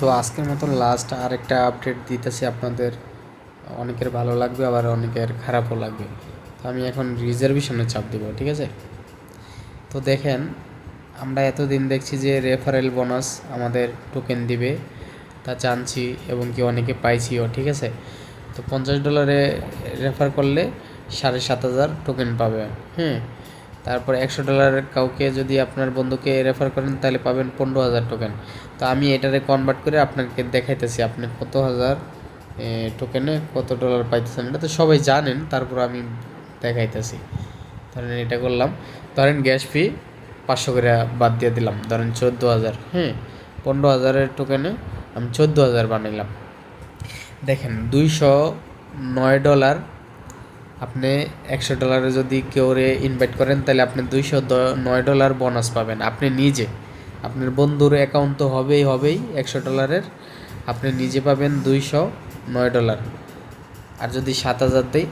তো আজকের মতো লাস্ট আর একটা আপডেট দিতেছি আপনাদের। অনেকের ভালো লাগবে, আবার অনেকের খারাপও লাগবে। তো আমি এখন রিজার্ভেশনে চাপ দেবো, ঠিক আছে? তো দেখেন, আমরা এতদিন দেখছি যে রেফারেল বোনাস আমাদের টোকেন দিবে, তা জানছি এবং কি অনেকে পাইছিও, ঠিক আছে? তো পঞ্চাশ ডলারে রেফার করলে সাড়ে সাত হাজার টোকেন পাবে হ্যাঁ তারপর একশো ডলার কাউকে যদি আপনার বন্ধুকে রেফার করেন, তাহলে পাবেন পনেরো হাজার টোকেন তো আমি এটারে কনভার্ট করে আপনাকে দেখাইতেছি আপনি কত হাজার টোকেনে কত ডলার পাইতেছেন। এটা তো সবাই জানেন, তারপর আমি দেখাইতেছি। ধরেন এটা করলাম। ধরেন গ্যাস ফি পাঁচশো করে বাদ দিয়ে দিলাম। ধরেন চোদ্দ হাজার হ্যাঁ পনেরো হাজারের টোকেনে আমি চোদ্দ হাজার বানাইলাম। দেখেন, দুইশো নয় ডলার আপনি একশো ডলারে যদি কেউ রে ইনভাইট করেন, তাহলে আপনি দুইশো নয় ডলার বোনাস পাবেন। আপনি নিজে, আপনার বন্ধুর অ্যাকাউন্ট তো হবেই হবেই একশো ডলারের আপনি নিজে পাবেন দুইশো নয় ডলার আর যদি সাত হাজার দেই,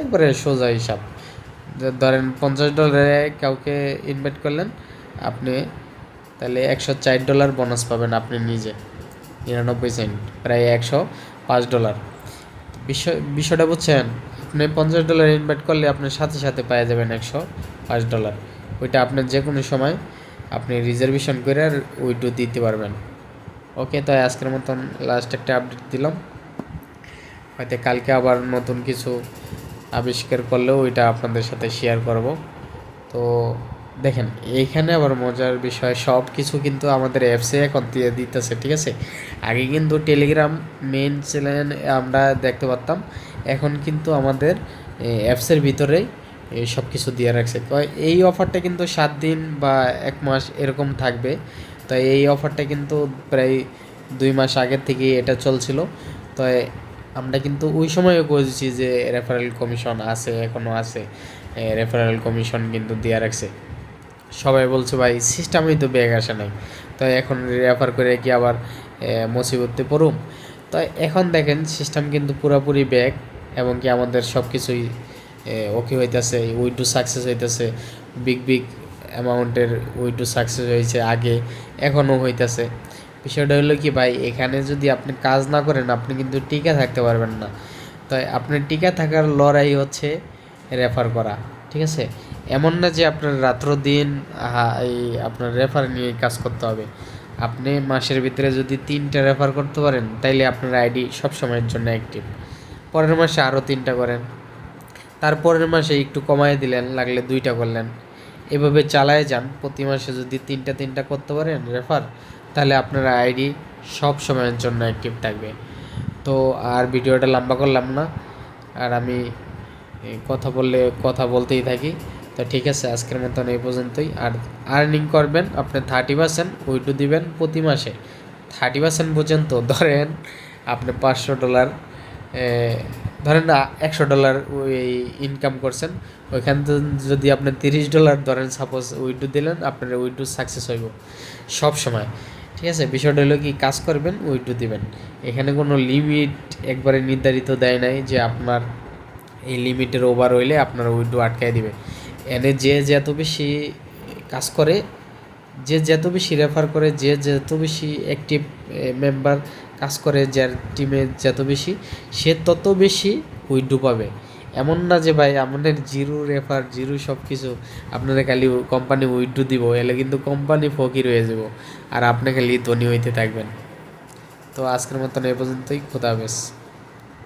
একবারে সোজা হিসাব। ধরেন পঞ্চাশ ডলারে কাউকে ইনভাইট করলেন, আপনি তাহলে একশো চার ডলার বোনাস পাবেন আপনি নিজে। নিরানব্বই সেন্ট প্রায় একশো পাঁচ ডলার বিষয়, বিষয়টা বুঝছেন? আপনি পঞ্চাশ ডলার ইনভাইট করলে আপনার সাথে সাথে পাওয়া যাবেন একশো পাঁচ ডলার। ওইটা আপনার যে কোনো সময় আপনি রিজার্ভেশন করে আর উইডো দিতে পারবেন। ওকে তাই আজকের মতন লাস্ট একটা আপডেট দিলাম। হয়তো কালকে আবার নতুন কিছু আবিষ্কার করলেও ওইটা আপনাদের সাথে শেয়ার করব। তো দেখেন, এইখানে আবার মজার বিষয় সব কিছু কিন্তু আমাদের অ্যাপসে এখন দিয়ে দিতেছে, ঠিক আছে? আগে কিন্তু টেলিগ্রাম মেন চ্যানেল আমরা দেখতে পারতাম, এখন কিন্তু আমাদের অ্যাপসের ভিতরেই সব কিছু দিয়ে রাখছে। তো এই অফারটা কিন্তু সাত দিন বা এক মাস এরকম থাকবে। তো এই অফারটা কিন্তু প্রায় দুই মাস আগের থেকে এটা চলছিল। তো আমরা কিন্তু ওই সময়ও বলছি যে রেফারেল কমিশন আছে এখনও আছে। রেফারেল কমিশন কিন্তু দিয়ে রাখছে। সবাই বলছে, ভাই সিস্টেমই তো ব্যাগ আসে নাই। তো এখন রেফার করে কি আবার মুসিবতে পড়ুম? তো এখন দেখেন সিস্টেম কিন্তু পুরোপুরি ব্যাগ এবং কি আমাদের সব কিছুই ওকে হইতেছে উইডু সাকসেস হইতেছে। বিগ বিগ অ্যামাউন্টের উইডু সাকসেস হয়েছে আগে, এখনও হইতেছে। বিষয়টা হলো কি, ভাই, এখানে যদি আপনি কাজ না করেন, আপনি কিন্তু টিকে থাকতে পারবেন না। তাই আপনার টিকে থাকার লড়াই হচ্ছে রেফার করা, ঠিক আছে? এমন না যে আপনার রাত্র দিন এই আপনার রেফার নিয়ে কাজ করতে হবে। আপনি মাসের ভিতরে যদি তিনটা রেফার করতে পারেন, তাইলে আপনার আইডি সব সময়ের জন্য অ্যাক্টিভ পরের মাসে আরও তিনটা করেন। তারপরের মাসে একটু কমায় দিলেন, লাগলে দুইটা করলেন। এভাবে চালায় যান। প্রতি মাসে যদি তিনটা তিনটা করতে পারেন রেফার তাহলে আপনার আইডি সব সময়ের জন্য অ্যাক্টিভ থাকবে। তো আর ভিডিওটা লম্বা করলাম না। আর আমি কথা বললে কথা বলতেই থাকি। তো ঠিক আছে, আজকের মতন এই পর্যন্তই। আর আর্নিং করবেন, আপনি থার্টি পার্সেন্ট উইডো দিবেন প্রতি মাসে। থার্টি পার্সেন্ট পর্যন্ত, ধরেন আপনি পাঁচশো ডলার ধরেন একশো ডলার ওই ইনকাম করছেন, ওইখান যদি আপনি তিরিশ ডলার ধরেন সাপোজ উইডো দিলেন, আপনার উইডো সাকসেস হইব। সব সময়। ঠিক আছে, বিষয়টা হলো কি, কাজ করবেন উইডো দিবেন। এখানে কোনো লিমিট একবারে নির্ধারিত দেয় নাই যে আপনার এই লিমিটের ওভার হইলে আপনার উইডো আটকায় দিবে। এনে যে যত বেশি কাজ করে, যে যত বেশি রেফার করে, যে যত বেশি অ্যাক্টিভ মেম্বার কাজ করে, যার টিমে যত বেশি, সে তত বেশি উইডো পাবে। এমন না যে ভাই, আমাদের জিরো রেফার জিরো সব কিছু আপনারা খালি কোম্পানি উইডো দিব, এলে কিন্তু কোম্পানি ফকির হয়ে যাব, আর আপনি খালি ধনী হইতে থাকবেন। তো আজকের মতন এ পর্যন্তই, খোদা হাফেজ।